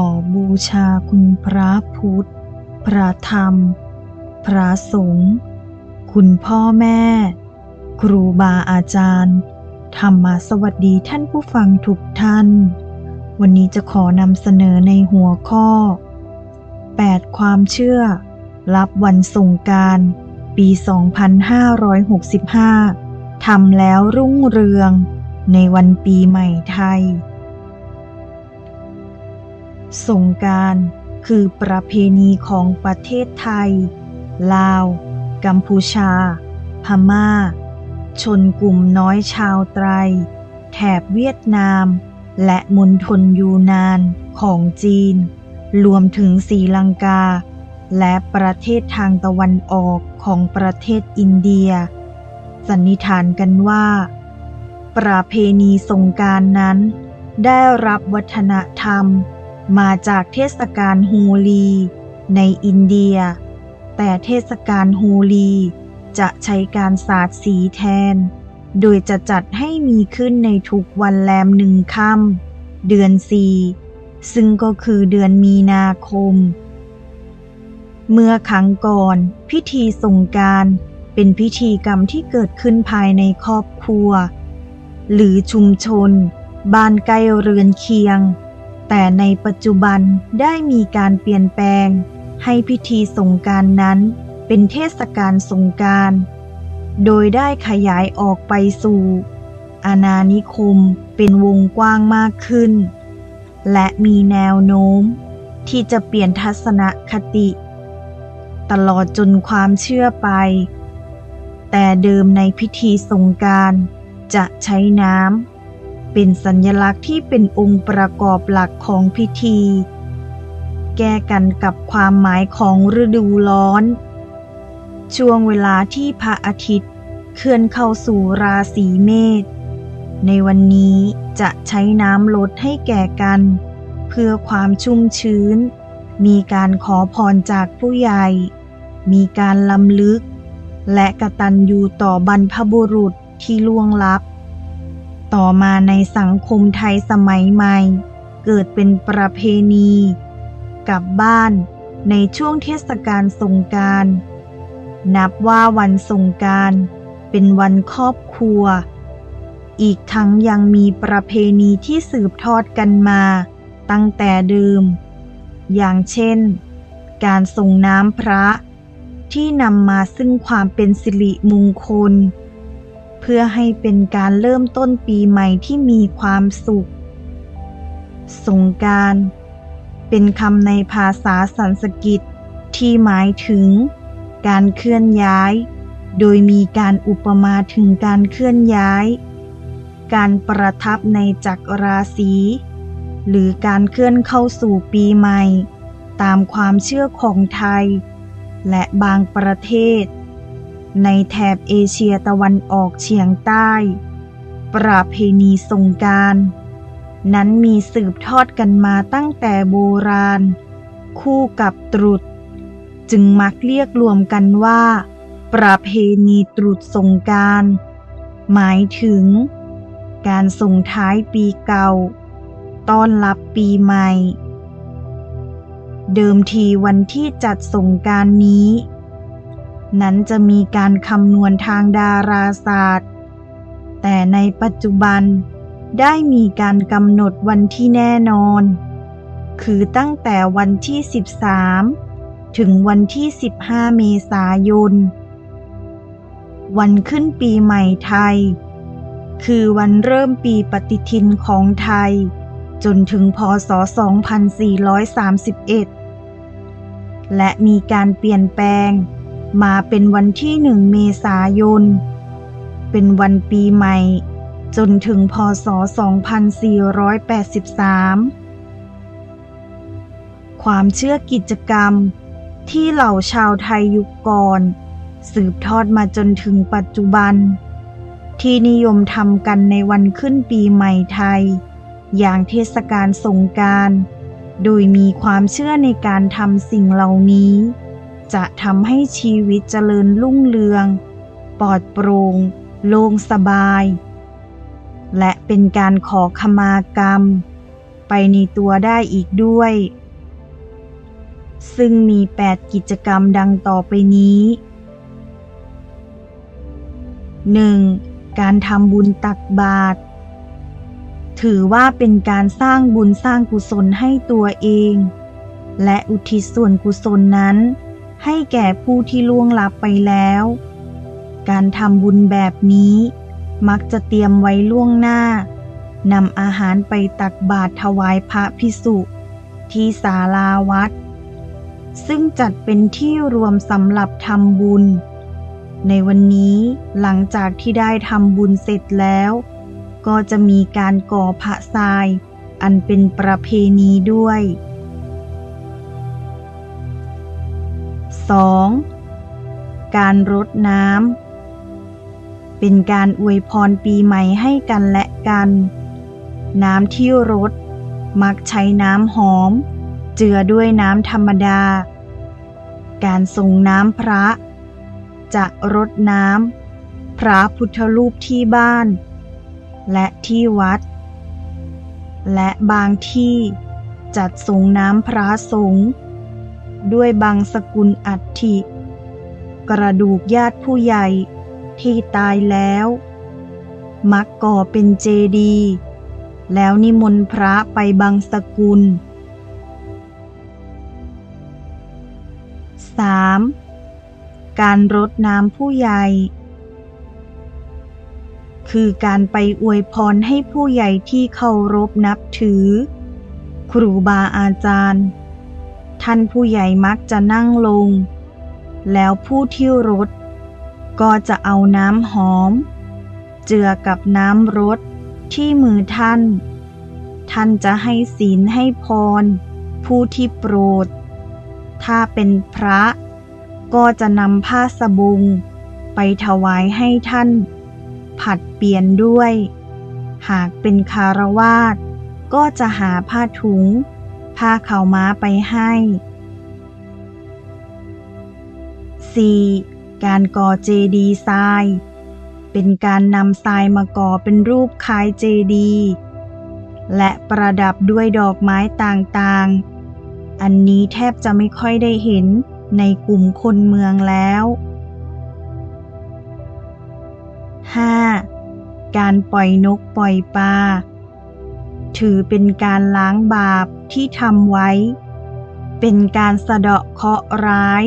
อบูชาคุณพระพุทธ พระธรรม พระสงฆ์ คุณพ่อแม่ ครูบาอาจารย์ ธรรมาสวัสดีท่านผู้ฟังทุกท่าน วันนี้จะขอนำเสนอในหัวข้อ 8 ความเชื่อ รับวันสงกรารปี 2565 ทำแล้วรุ่งเรือง ในวันปีใหม่ไทย สงการคือประเพณีของประเทศไทย ลาว กัมพูชา พม่า ชนกลุ่มน้อยชาวไตร แถบเวียดนาม และมณฑลยูนานของจีน รวมถึงศรีลังกา และประเทศทางตะวันออกของประเทศอินเดีย สันนิษฐานกันว่า ประเพณีสงการนั้น ได้รับวัฒนธรรม มาจากเทศกาลฮูลี ในอินเดีย แต่เทศกาลฮูลี จะใช้การสาดสีแทน โดยจะจัดให้มีขึ้นในทุกวันแรมหนึ่งค่ำเดือนสี่ซึ่งก็คือเดือนมีนาคม เมื่อครั้งก่อน พิธีสงการเป็นพิธีกรรมที่เกิดขึ้นภายในครอบครัว หรือชุมชน บ้านใกล้เรือนเคียง แต่ในปัจจุบันได้มีการเปลี่ยนแปลง ให้พิธีสงการนั้นเป็นเทศกาลสงการ โดยได้ขยายออกไปสู่ อาณานิคมเป็นวงกว้างมากขึ้น และมีแนวโน้ม ที่จะเปลี่ยนทัศนคติ ตลอดจนความเชื่อไป แต่เดิมในพิธีสงการจะใช้น้ำ เป็นสัญลักษณ์ที่เป็นองค์ประกอบหลักของพิธี แก้กันกับความหมายของฤดูร้อน ช่วงเวลาที่พระอาทิตย์เคลื่อนเข้าสู่ราศีเมษในวันนี้จะใช้น้ำลดให้แก่กัน เพื่อความชุ่มชื้น มีการขอพรจากผู้ใหญ่ มีการลำลึก และกระตัญญูต่อบรรพบุรุษที่ล่วงลับ ต่อมาในสังคมไทยสมัยใหม่ เกิดเป็นประเพณี กลับบ้านในช่วงเทศกาลสงการ นับว่าวันสงการเป็นวันครอบครัว อีกทั้งยังมีประเพณีที่สืบทอดกันมาตั้งแต่เดิม อย่างเช่น การส่งน้ำพระที่นำมาซึ่งความเป็นสิริมงคล เพื่อให้เป็นการเริ่มต้นปีใหม่ที่มีความสุข สงการเป็นคำในภาษาสันสกฤตที่หมายถึง การเคลื่อนย้าย โดยมีการอุปมาถึงการเคลื่อนย้าย การประทับในจักรราศีหรือการเคลื่อนเข้าสู่ปีใหม่ ตามความเชื่อของไทย และบางประเทศ ในแถบเอเชียตะวันออกเฉียงใต้ ประเพณีสงการ นั้นมีสืบทอดกันมาตั้งแต่โบราณ คู่กับตรุษ จึงมักเรียกรวมกันว่า ประเพณีตรุษสงการ หมายถึง การส่งท้ายปีเก่า ต้อนรับปีใหม่ เดิมทีวันที่จัดสงการนี้ นั้นจะมีการคำนวณทางดาราศาสตร์ แต่ในปัจจุบันได้มีการกำหนดวันที่แน่นอน คือตั้งแต่วันที่ 13 ถึงวันที่ 15 เมษายน วันขึ้นปีใหม่ไทย คือวันเริ่มปีปฏิทินของไทย จนถึงพศ 2431 และมีการเปลี่ยนแปลง มาเป็นวันที่1เมษายน เป็นวันปีใหม่ จนถึงพศ 2483 ความเชื่อกิจกรรมที่เหล่าชาวไทยยุคก่อน สืบทอดมาจนถึงปัจจุบัน ที่นิยมทำกันในวันขึ้นปีใหม่ไทย อย่างเทศกาลสงการ โดยมีความเชื่อในการทำสิ่งเหล่านี้ จะทำให้ชีวิตเจริญรุ่งเรือง ปลอดโปร่งโล่งสบาย และเป็นการขอขมากรรม ไปในตัวได้อีกด้วย ซึ่งมี 8 กิจกรรมดังต่อไปนี้ 1. การทำบุญตักบาตรถือว่าเป็นการสร้างบุญสร้างกุศลให้ตัวเอง และอุทิศส่วนกุศลนั้น ให้แก่ผู้ที่ล่วงลับไปแล้ว การทำบุญแบบนี้ มักจะเตรียมไว้ล่วงหน้านำอาหารไปตักบาตรถวายพระพิสุที่ศาลาวัด ซึ่งจัดเป็นที่รวมสำหรับทำบุญ ในวันนี้หลังจากที่ได้ทำบุญเสร็จแล้ว ก็จะมีการก่อพระทราย อันเป็นประเพณีด้วย 2. การรดน้ำ เป็นการอวยพรปีใหม่ให้กันและกัน น้ำที่รดมักใช้น้ำหอม เจือด้วยน้ำธรรมดา การส่งน้ำพระ จะรดน้ำพระพุทธรูปที่บ้าน และที่วัด และบางที่จัดส่งน้ำพระสงฆ์ ด้วยบางสกุลอัฐิ กระดูกญาติผู้ใหญ่ที่ตายแล้ว มักก่อเป็นเจดี แล้วนิมนต์พระไปบางสกุล 3. การรดน้ำผู้ใหญ่ คือการไปอวยพรให้ผู้ใหญ่ที่เคารพนับถือ ครูบาอาจารย์ ท่านผู้ใหญ่มักจะนั่งลง แล้วผู้ที่รดก็จะเอาน้ำหอม เจือกับน้ำรดที่มือท่าน ท่านจะให้ศีลให้พร ผู้ที่โปรด ถ้าเป็นพระ ก็จะนำผ้าสบงไปถวายให้ท่าน ผัดเปลี่ยนด้วย หากเป็นคารวาสก็จะหาผ้าถุง ผ้าขาวม้าไปให้ 4. การก่อเจดีทราย เป็นการนำทรายมาก่อเป็นรูปคล้ายเจดี และประดับด้วยดอกไม้ต่างๆ อันนี้แทบจะไม่ค่อยได้เห็นในกลุ่มคนเมืองแล้ว 5. การปล่อยนกปล่อยปลา ถือเป็นการล้างบาปที่ทำไว้ เป็นการสะเดาะเคราะห์ร้าย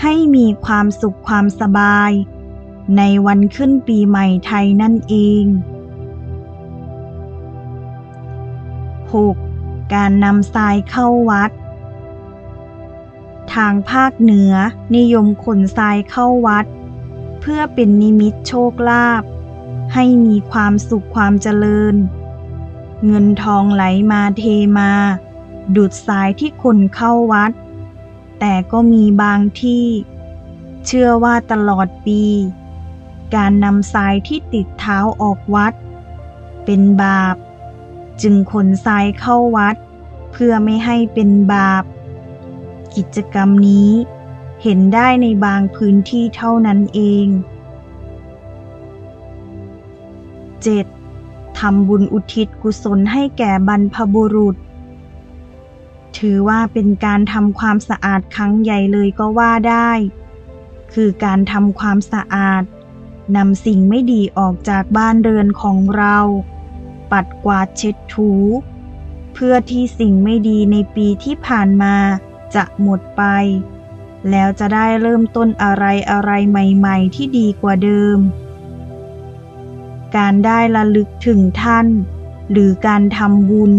ให้มีความสุขความสบาย ในวันขึ้นปีใหม่ไทยนั่นเอง 6. การนำทรายเข้าวัด ทางภาคเหนือนิยมขนทรายเข้าวัด เพื่อเป็นนิมิตโชคลาภให้มีความสุขความเจริญ เงินทองไหลมาเทมา ดุดสายที่คนเข้าวัด แต่ก็มีบางที่ เชื่อว่าตลอดปี การนำทรายที่ติดเท้าออกวัด เป็นบาป จึงขนทรายเข้าวัด เพื่อไม่ให้เป็นบาป กิจกรรมนี้เห็นได้ในบางพื้นที่เท่านั้นเอง 7. ทำบุญอุทิศกุศลให้แก่บรรพบุรุษ ถือว่าเป็นการทำความสะอาดครั้งใหญ่เลยก็ว่าได้ คือการทำความสะอาดนำสิ่งไม่ดีออกจากบ้านเรือนของเรา ปัดกวาดเช็ดถู เพื่อที่สิ่งไม่ดีในปีที่ผ่านมาจะหมดไป แล้วจะได้เริ่มต้นอะไรอะไรใหม่ ๆ ที่ดีกว่าเดิม การได้ระลึกถึงท่าน หรือการทำบุญ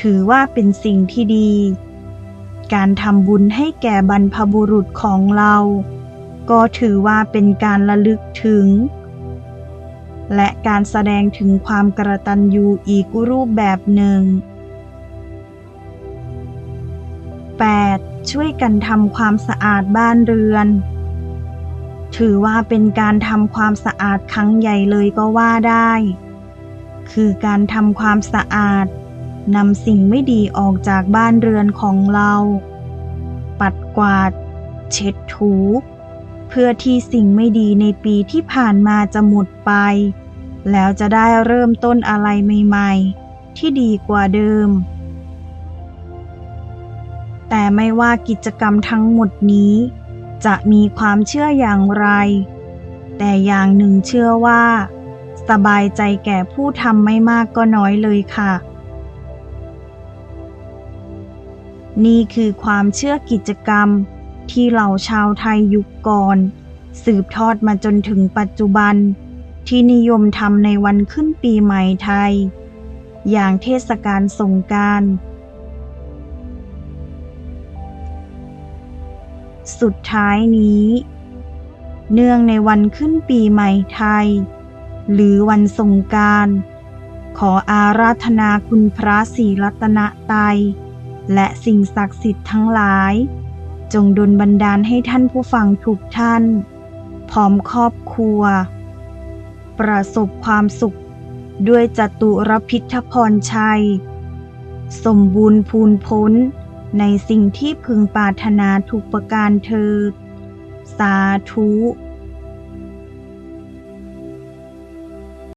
ถือว่าเป็นสิ่งที่ดี การทำบุญให้แก่บรรพบุรุษของเรา ก็ถือว่าเป็นการระลึกถึง และการแสดงถึงความกระตันยูอีกรูปแบบหนึ่ง 8. ช่วยกันทำความสะอาดบ้านเรือน ถือว่าเป็นการทำความสะอาดครั้งใหญ่เลยก็ว่าได้ คือการทำความสะอาดนำสิ่งไม่ดีออกจากบ้านเรือนของเรา ปัดกวาด เช็ดถู เพื่อที่สิ่งไม่ดีในปีที่ผ่านมาจะหมดไป แล้วจะได้เริ่มต้นอะไรใหม่ ๆ ที่ดีกว่าเดิม แต่ไม่ว่ากิจกรรมทั้งหมดนี้ จะมีความเชื่ออย่างไร แต่อย่างหนึ่งเชื่อว่า สบายใจแก่ผู้ทำไม่มากก็น้อยเลยค่ะ นี่คือความเชื่อกิจกรรมที่เหล่าชาวไทยยุคก่อน สืบทอดมาจนถึงปัจจุบัน ที่นิยมทำในวันขึ้นปีใหม่ไทย อย่างเทศกาลสงกรานต์ สุดท้ายนี้ เนื่องในวันขึ้นปีใหม่ไทย หรือวันสงการขออาราธนาคุณพระศรีรัตนตรัยและสิ่งศักดิ์สิทธิ์ทั้งหลาย จงดลบันดาลให้ท่านผู้ฟังทุกท่าน พร้อมครอบครัว ประสบความสุขด้วยจตุรพิทพรชัย สมบูรณ์พูนพ้น ในสิ่งที่พึงปรารถนาทุกประการเธอ สาธุ